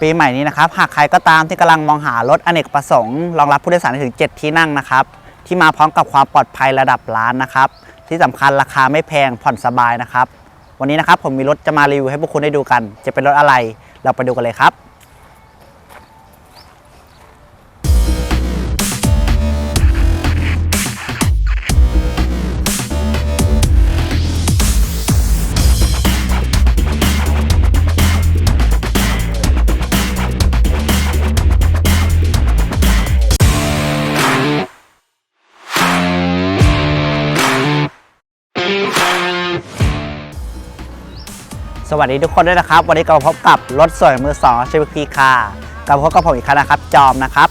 ปีใหม่นี้นะครับหากใครก็ตามที่กำลังมองหารถอเนกประสงค์รองรับผู้โดยสารได้ถึง 7 ที่นั่งนะครับ ที่มาพร้อมกับความปลอดภัยระดับล้านนะครับ ที่สำคัญราคาไม่แพงผ่อนสบายนะครับ วันนี้นะครับผมมีรถจะมารีวิวให้พวกคุณได้ดูกัน จะเป็นรถอะไร เราไปดูกันเลยครับ สวัสดีทุกคนด้วยนะครับ วันนี้ก็พบกับรถสวยมือสองชีวิตคีคาร์กับพบกับผมอีกครั้งนะครับ จอมนะครับ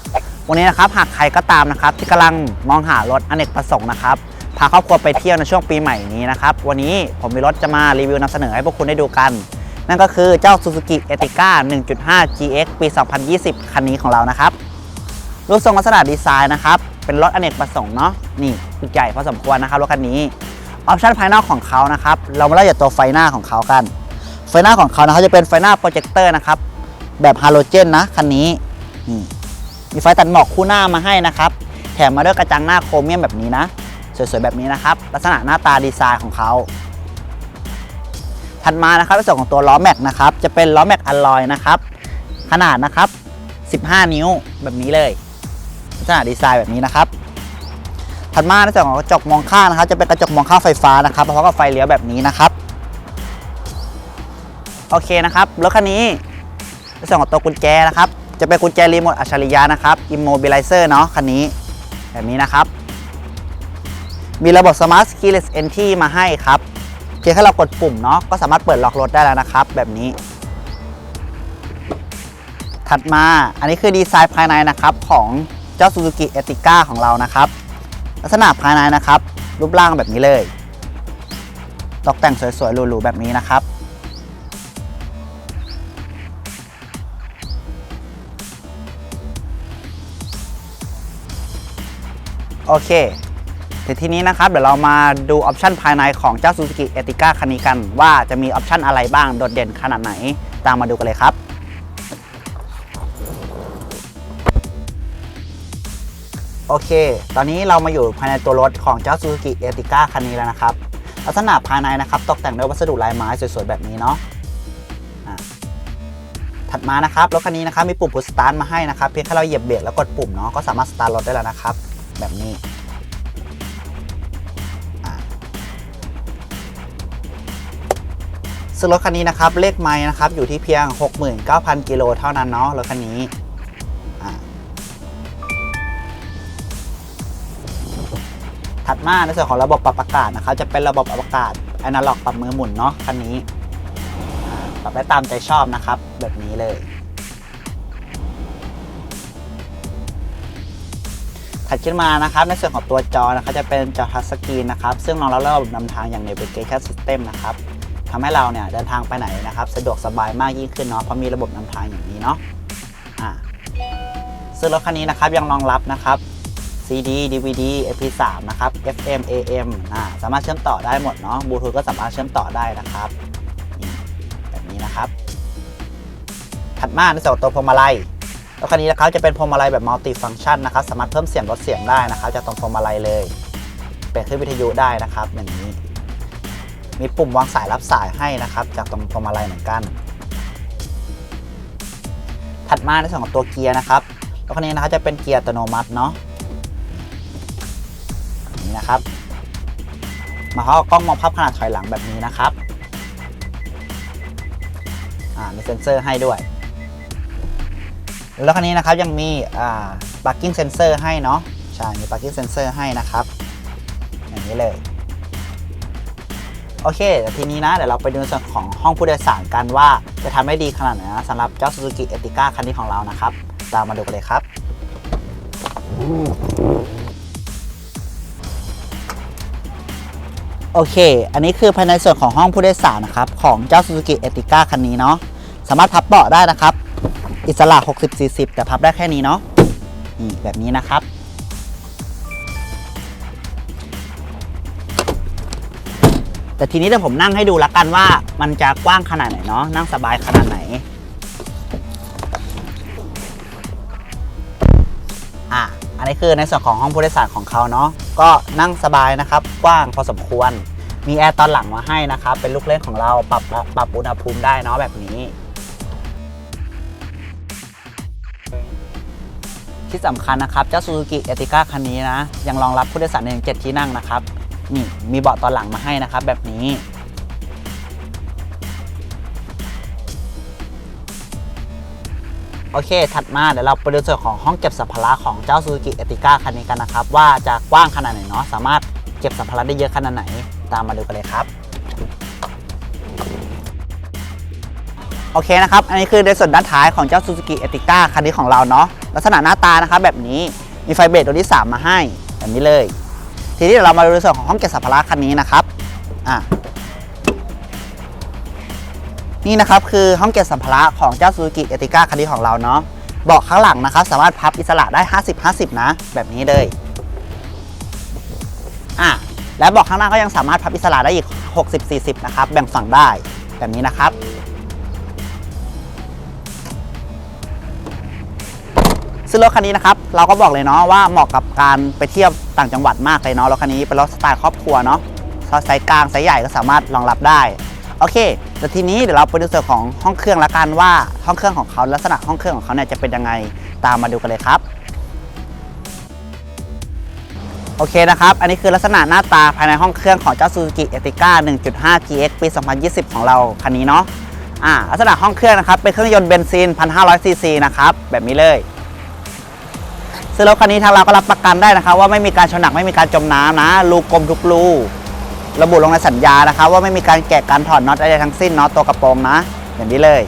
วันนี้นะครับหากใครก็ตามนะครับ ที่กำลังมองหารถอเนกประสงค์นะครับพาครอบครัวไปเที่ยวในช่วงปีใหม่นี้นะครับ วันนี้ผมมีรถจะมารีวิวนำเสนอให้พวกคุณได้ดูกัน นั่นก็คือเจ้า Suzuki Ertiga 1.5 GX ปี 2020 คันนี้ของเรานะครับรูปทรงลักษณะดีไซน์นะครับเป็นรถอเนกประสงค์เนาะนี่ใหญ่พอสมควรนะครับรถคันนี้ออปชันภายนอกของเขานะครับเรามาเล่าจากตัวไฟหน้าของเขากัน ไฟหน้าของเขานะครับจะเป็นไฟหน้าโปรเจคเตอร์นะครับ แบบฮาโลเจนนะคันนี้นี่มีไฟตัดหมอกคู่หน้ามาให้นะครับ แถมมาด้วยกระจังหน้าโครเมียมแบบนี้นะ สวยๆแบบนี้นะครับ ลักษณะหน้าตาดีไซน์ของเขาถัดมานะครับในส่วนของตัวล้อแม็กนะครับ จะเป็นล้อแม็กอลลอยนะครับ ขนาดนะครับ 15 นิ้วแบบนี้เลย ลักษณะดีไซน์แบบนี้นะครับถัดมาในส่วนของกระจกมองข้างนะครับ จะเป็นกระจกมองข้างไฟฟ้านะครับพร้อมกับไฟเลี้ยวแบบนี้นะครับ โอเคนะครับรถคันนี้ในส่วนของตัวกุญแจนะครับ จะเป็นกุญแจรีโมทอัจฉริยะนะครับ Immobilizer เนาะคันนี้ แบบนี้นะครับ มีระบบ Smart Keyless Entry มาให้ครับ เพียงแค่เรากดปุ่มเนาะก็สามารถเปิดล็อกรถได้แล้วนะครับ แบบนี้ ถัดมาอันนี้คือดีไซน์ภายในนะครับของเจ้า Suzuki Ertiga ของเรานะครับ ลักษณะภายในนะครับ รูปร่างแบบนี้เลย ตกแต่งสวยๆหรูๆแบบนี้นะครับ โอเคทีทีนี้นะครับเดี๋ยวเรามาดูออปชันภายในของเจ้า Suzuki e t i g a คันนี้กัน ว่าจะมีออปชันอะไรบ้างโดดเด่นขนาดไหน ตามมาดูกันเลยครับโอเค ตอนนี้เรามาอยู่ภายในตัวรถของเจ้า Suzuki e t i g a คันนี้แล้วนะครับ ลักษณะภายในนะครับตกแต่งด้วยวัสดุลายไม้สวยๆแบบนี้เนาะอะถัดมานะครับรถคันนี้นะครับมีปุ่มพุชสตาร์ทมาให้นะครับเพียงแค่เราเหยียบเบรกแล้วกดปุ่มเนาะก็สามารถสตาร์ทรถได้แล้วนะครับ แบบนี้ซึ่งรถคันนี้นะครับเลขไม้นะครับอยู่ที่เพียง 69,000 กิโลเท่านั้นเนาะรถคันนี้ถัดมาในส่วนของระบบปรับอากาศนะครับจะเป็นระบบปรับอากาศแอนาล็อกปรับมือหมุนเนาะคันนี้ปรับได้ตามใจชอบนะครับ แบบนี้เลย ถัดขึ้นมานะครับในส่วนของตัวจอนะครับจะเป็นจอทัชสกรีนนะครับซึ่งรองรับระบบนำทางอย่าง Navigation System นะครับทำให้เราเนี่ยเดินทางไปไหนนะครับสะดวกสบายมากยิ่งขึ้นเนาะเพราะมีระบบนำทางอย่างนี้เนาะอ่าซึ่งรถคันนี้นะครับยังรองรับนะครับ CD DVD MP3 นะครับ FM AM อ่าสามารถเชื่อมต่อได้หมดเนาะบลูทูธก็สามารถเชื่อมต่อได้นะครับแบบนี้นะครับ ถัดมาในส่วนตัวพวงมาลัย รถคันนี้นะครับจะเป็นพวงมาลัยแบบมัลติฟัง c t ชันนะครับสามารถเพิ่มเสียงลดเสียงได้นะครับจากตรงพวงมาลัยเลยเปลี่ยนขึ้นวิทยุได้นะครับอย่างนี้ มีปุ่มวางสายรับสายให้นะครับ จากตรงพวงมาลัยเหมือนกัน ถัดมาในส่วนของตัวเกียร์นะครับรถคันนี้นะครับจะเป็นเกียร์อัตโนมัติเนาะนี่นะครับมาเขากล้องมองภาพขนาดถอยหลังแบบนี้นะครับมีเซ็นเซอร์ให้ด้วย แล้วคันนี้นะครับยังมีอ่า parking sensor ให้เนาะใช่มี parking sensor ให้นะครับ อย่างนี้เลย โอเคแต่ทีนี้นะ เดี๋ยวเราไปดูในส่วนของห้องผู้โดยสารกันว่าจะทำได้ดีขนาดไหนนะสำหรับเจ้า Suzuki e t i g a คันนี้ของเรานะครับตามมาดูกันเลยครับ โอเค อันนี้คือภายในส่วนของห้องผู้โดยสารนะครับ ของเจ้า Suzuki e t i g a คันนี้เนาะสามารถพับเบาะได้นะครับ อิสระ 60-40 แต่พับได้แค่นี้เนาะนี่แบบนี้นะครับ แต่ทีนี้เดี๋ผมนั่งให้ดูละกันว่ามันจะกว้างขนาดไหนเนาะนั่งสบายขนาดไหน อะ อันนี้คือในส่วนของห้องผู้โดยสารของเขาเนาะก็นั่งสบายนะครับ กว้างพอสมควรมีแอร์ตอนหลังมาให้นะครับ เป็นลูกเล่นของเราปรับปรับอุณหภูมิได้เนาะแบบนี้ ที่สำคัญนะครับ เจ้า Suzuki Ertiga คันนี้นะ ยังรองรับผู้โดยสารในเจ็ดที่นั่งนะครับ นี่มีเบาะตอนหลังมาให้นะครับ แบบนี้ โอเค ถัดมาเดี๋ยวเราไปดูส่วนของห้องเก็บสัมภาระของเจ้า Suzuki Ertiga คันนี้กันนะครับ ว่าจะกว้างขนาดไหนเนาะสามารถเก็บสัมภาระได้เยอะขนาดไหน ตามมาดูกันเลยครับ โอเคนะครับ อันนี้คือในส่วนด้านท้ายของเจ้า Suzuki Ertiga คันนี้ของเราเนาะลักษณะหน้าตานะครับแบบนี้มีไฟเบรกตัวที่ 3 มาให้แบบนี้เลย ทีนี้เดี๋ยวเรามาดูในส่วนของห้องเก็บสัมภาระคันนี้นะครับอะนี่นะครับคือห้องเก็บสัมภาระของเจ้า Suzuki Ertiga คันนี้ของเราเนาะเบาะข้างหลังนะครับ สามารถพับอิสระได้ 50-50 นะ แบบนี้เลยอะและเบาะข้างหน้าก็ยังสามารถพับอิสระได้อีก 60-40 นะครับ แบ่งฝั่งได้แบบนี้นะครับ ซึ่งรถคันนี้นะครับเราก็บอกเลยเนาะว่าเหมาะกับการไปเที่ยวต่างจังหวัดมากเลยเนาะรถคันนี้เป็นรถสไตล์ครอบครัวเนาะไซส์กลางไซส์ใหญ่ก็สามารถรองรับได้โอเคแต่ทีนี้เดี๋ยวเราไปดูส่วนของห้องเครื่องละกันว่าห้องเครื่องของเขาลักษณะห้องเครื่องของเขาเนี่ยจะเป็นยังไงตามมาดูกันเลยครับโอเคนะครับ อันนี้คือลักษณะหน้าตาภายในห้องเครื่องของเจ้า Suzuki Ertiga 1.5 GX ปี 2020 ของเราคันนี้เนาะ อ่า ลักษณะห้องเครื่องนะครับ เป็นเครื่องยนต์เบนซิน 1,500ซีซีนะครับ แบบนี้เลย ซึ่งรถคันนี้ทางเราก็รับประกันได้นะครับว่าไม่มีการชนหนักไม่มีการจมน้ำนะรูกลมทุกรูระบุลงในสัญญานะครับว่าไม่มีการแกะการถอดน็อตอะไรทั้งสิ้นน็อตตัวกระโปรงนะ อย่างนี้เลย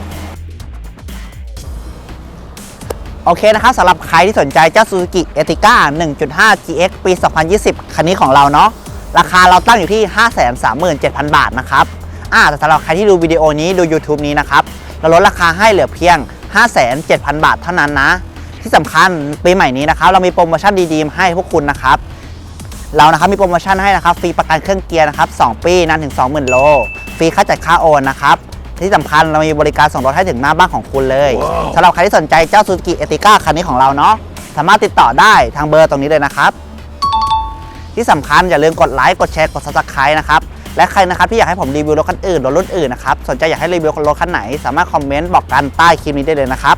โอเคนะครับสำหรับใครที่สนใจเจ้า Suzuki Ertiga 1.5 GX ปี 2020 คันนี้ของเราเนาะราคาเราตั้งอยู่ที่ 537,000 บาทนะครับอ่าแต่สำหรับใครที่ดูวิดีโอนี้ดู YouTube นี้นะครับ เราลดราคาให้เหลือเพียง57,000 บาทเท่านั้นนะ ที่สำคัญปีใหม่นี้นะครับเรามีโปรโมชั่นดีๆมาให้พวกคุณนะครับเรานะครับมีโปรโมชั่นให้นะครับฟรีประกันเครื่องเกียร์นะครับ2ปีนานถึง 20,000 โลฟรีค่าจัดค่าโอนนะครับที่สำคัญเรามีบริการส่งรถให้ถึงหน้าบ้านของคุณเลยสำหรับใครที่สนใจเจ้า Suzuki Ertiga คันนี้ของเราเนาะสามารถติดต่อได้ทางเบอร์ตรงนี้เลยนะครับ ที่สำคัญอย่าลืมกดไลค์กดแชร์กด subscribe นะครับและใครนะครับที่อยากให้ผมรีวิวรถคันอื่นรถรุ่นอื่นนะครับสนใจอยากให้รีวิวรถคันไหน สามารถคอมเมนต์บอกกันใต้คลิปนี้ได้เลยนะครับ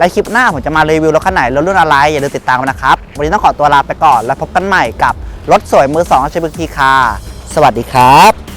และคลิปหน้าผมจะมารีวิวรถคันไหนรถรุ่นอะไร อย่าลืมติดตามกันนะครับ วันนี้ต้องขอตัวลาไปก่อน แล้วพบกันใหม่กับรถสวยมือสองชิบุกีคาสวัสดีครับ